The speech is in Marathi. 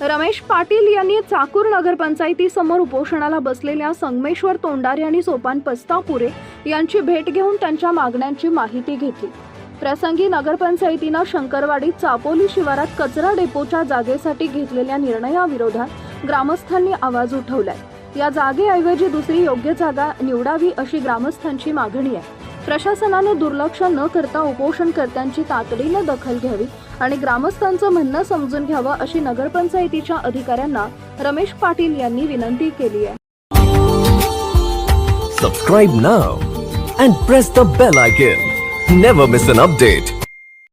रमेश पाटील यांनी चाकूर नगरपंचायतीसमोर उपोषणाला बसलेल्या संगमेश्वर तोंडारे आणि सोपान पस्तापुरे यांची भेट घेऊन त्यांच्या मागण्यांची माहिती घेतली. प्रसंगी नगरपंचायतीनं शंकरवाडी चापोली शिवारात कचरा डेपोच्या जागेसाठी घेतलेल्या निर्णयाविरोधात ग्रामस्थांनी आवाज उठवलाय. या जागेऐवजी दुसरी योग्य जागा निवडावी अशी ग्रामस्थांची मागणी आहे. प्रशासनाने दुर्लक्ष न करता उपोषणकर्त्यांची तातडीनं दखल घ्यावी आणि ग्रामस्थांचं म्हणणं समजून घ्यावं अशी नगरपंचायतीच्या अधिकाऱ्यांना रमेश पाटील यांनी विनंती केली आहे. Subscribe now and press the bell icon never miss an update